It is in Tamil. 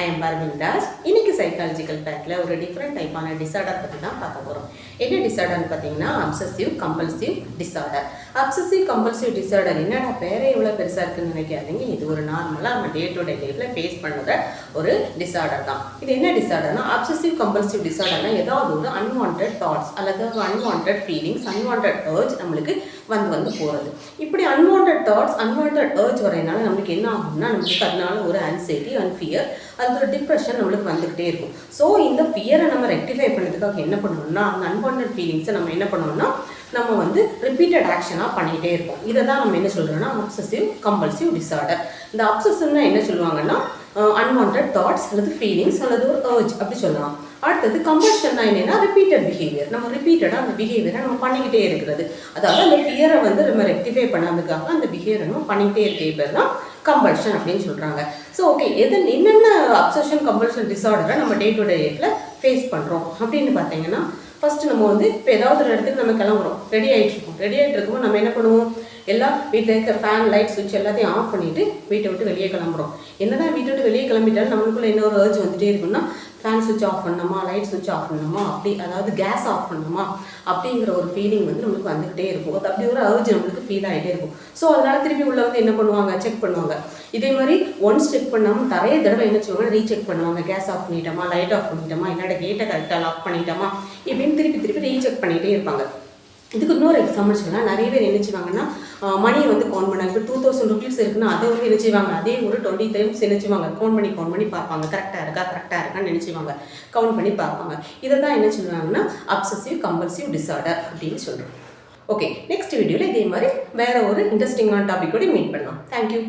ஐ எம் பர்வின் தாஸ் இன்னைக்கு சைக்காலஜிக்கல் பேக்கில் ஒரு டிஃப்ரெண்ட் டைப்பான டிசார்டர் பற்றி தான் பார்க்க போகிறோம் என்ன டிசார்டர்னு பார்த்தீங்கன்னா obsessive compulsive disorder obsessive compulsive disorder என்னடா பேரே எவ்வளோ பெருசாக இருக்குன்னு நினைக்காதீங்க. இது ஒரு நார்மலாக நம்ம டே டு டே லைஃப்பில் ஃபேஸ் பண்ணுற ஒரு டிசார்டர் தான். இது என்ன டிசார்டர்னா அப்சசிவ் கம்பல்சிவ் டிசார்டர்னா ஏதாவது ஒரு அன்வான்ட் தாட்ஸ் அல்லது அன்வான்ட் ஃபீலிங்ஸ் அன்வான்ட் ஏர்ஜ் நம்மளுக்கு வந்து வந்து போகிறது இப்படி அன்வான்ட் தாட்ஸ் அன்வான்ட் ஏர்ஜ் வரையினால நம்மளுக்கு என்ன ஆகும்னா நம்மளுக்கு அதனால ஒரு ஆன்சைட்டி அண்ட் ஃபியர் அது ஒரு டிப்ரெஷன் நம்மளுக்கு வந்துக்கிட்டே இருக்கும். ஸோ இந்த ஃபியரை நம்ம ரெக்டிஃபை பண்ணுறதுக்காக என்ன பண்ணணும்னா அந்த அன்வான்ட் ஃபீலிங்ஸை நம்ம என்ன பண்ணணும்னா நம்ம வந்து ரிப்பீட்டட் ஆக்ஷனாக பண்ணிகிட்டே இருக்கோம் இதை தான் நம்ம என்ன சொல்கிறோம்னா அப்சசிவ் கம்பல்சிவ் டிசார்டர் இந்த அப்சசிவ்னா என்ன சொல்லுவாங்கன்னா அன்வான்ட் தாட்ஸ் அல்லது ஃபீலிங்ஸ் அல்லது ஒரு ஏர்ஜ் அப்படி சொல்லலாம். அடுத்தது கம்பல்ஷன்னா என்னன்னா ரிப்பீட்டட் பிஹேவியர் நம்ம ரிப்பீட்டடாக அந்த பிஹேவியரை நம்ம பண்ணிக்கிட்டே இருக்கிறது. அதாவது அந்த ஃபியரை வந்து நம்ம ரெக்டிஃபை பண்ணதுக்காக அந்த பிஹேவியரை நம்ம பண்ணிக்கிட்டே இருக்கிற பேர் தான் கம்பல்ஷன் அப்படின்னு சொல்கிறாங்க ஸோ ஓகே எது என்னென்ன அப்சஷன் கம்பல்ஷன் டிசார்டரை நம்ம டே டு டே லைஃப்பில் ஃபேஸ் பண்ணுறோம் அப்படின்னு பார்த்தீங்கன்னா ஃபஸ்ட்டு நம்ம வந்து இப்போ ஏதாவது ஒரு இடத்துக்கு நம்ம கிளம்புறோம். ரெடி ஆகிட்டு இருக்கோம். ரெடி ஆகிட்டு இருக்கும்போது நம்ம என்ன பண்ணுவோம்? எல்லாம் வீட்டில் இருக்க ஃபேன் லைட் சுவிட்ச் எல்லாத்தையும் ஆஃப் பண்ணிவிட்டு வீட்டை விட்டு வெளியே கிளம்புறோம். என்னதான் வீட்டை விட்டு வெளியே கிளம்பிட்டாலும் நம்மளுக்குள்ள என்ன ஒரு urge வந்துட்டே இருக்குன்னா ஃபேன் சுவிட்ச் ஆஃப் பண்ணணுமா லைட் சுவிட்ச் ஆஃப் பண்ணணுமா அப்படி அதாவது கேஸ் ஆஃப் பண்ணணுமா அப்படிங்கிற ஒரு ஃபீலிங் வந்து நம்மளுக்கு வந்துகிட்டே இருக்கும். அது அப்படி ஒரு அர்ஜ் நம்மளுக்கு ஃபீல் ஆகிட்டே இருக்கும். ஸோ அதனால திருப்பி உள்ள வந்து என்ன பண்ணுவாங்க? செக் பண்ணுவாங்க. இதே மாதிரி ஒன்ஸ் செக் பண்ணாமல் நிறைய தடவை என்ன செய்வாங்க ரீசெக் பண்ணுவாங்க. கேஸ் ஆஃப் பண்ணிட்டோமா லைட் ஆஃப் பண்ணிட்டோமா என்னோட கேட்டை கரெக்டாக லாக் பண்ணிட்டோமா இப்படின்னு திருப்பி திருப்பி ரீசெக் பண்ணிகிட்டே இருப்பாங்க. இதுக்கு இன்னொரு எக்ஸாம்பிள் சொன்னால் நிறைய பேர் என்ன செய்வாங்கன்னா மணியை வந்து கவுண்ட் பண்ணாங்க. இப்போ டூ தௌசண்ட் ருபீஸ் இருக்குன்னா அதை வந்து என்ன அதே ஒரு டுவெண்ட்டி டைம்ஸ் என்ன செய்வாங்க? கவுண்ட் பண்ணி கவுண்ட் பண்ணி பார்ப்பாங்க. கரெக்டாக இருக்கா? கரெக்டாக இருக்கான்னு நினச்சிவாங்க கவுண்ட் பண்ணி பார்ப்பாங்க. இதை தான் என்ன சொல்லுவாங்கன்னா அப்சசிவ் கம்பல்சிவ் டிசார்டர் அப்படின்னு சொல்கிறோம் ஓகே நெக்ஸ்ட் வீடியோவில் இதே மாதிரி வேறு ஒரு இன்ட்ரெஸ்டிங்கான டாபிக்கோட மீட் பண்ணலாம். தேங்க்யூ